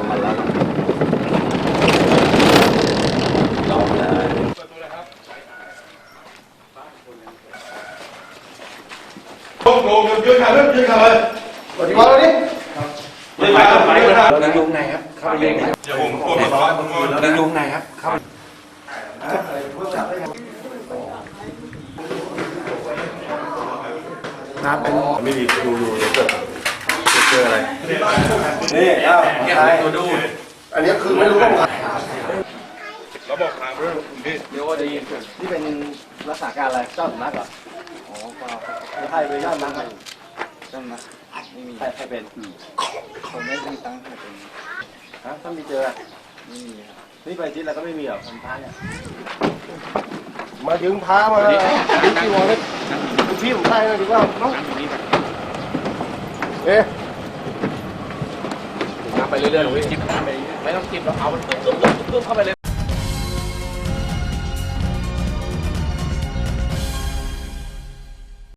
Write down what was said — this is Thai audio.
งมันแล้วจบเลยลงลงยืนขาเลยยืนขาเลยสวัสดีครับนี่ยืนขาไปเลยเรายุงไหนครับเข้าไปยุงไหนเดี๋ยวผมกดมาผมกดเรายุงไหนครับเข้าน้ำเป็นไม่มีดูดูเกิดเจออะไร นี่เอ้าใครอันนี้คือไม่รู้ว่าเดี๋ยวก็จะยินนี่เป็นรักษาการอะไรเจ้าสำนักเหรออ๋อเปล่าไม่ใช่เป็นเจ้าสำนักไหมเจ้าสำนักไม่มีใครใครเป็นผมไม่มีตังค์ให้เป็นฮะถ้ามีเจอไม่มีครับนี่ไปที่แล้วก็ไม่มีหรอพันท้ายเนี่ยมาถึงพามาที่วอลคุณพี่ผมได้นะดีกว่าน้องเอ๊ะน้ำ ไปเรื่อยๆหนูจิบน้ำไปไม่ต้องจิบเราเอามันปุ๊บปุ๊บปุ๊บปุ๊บเข้าไปเลย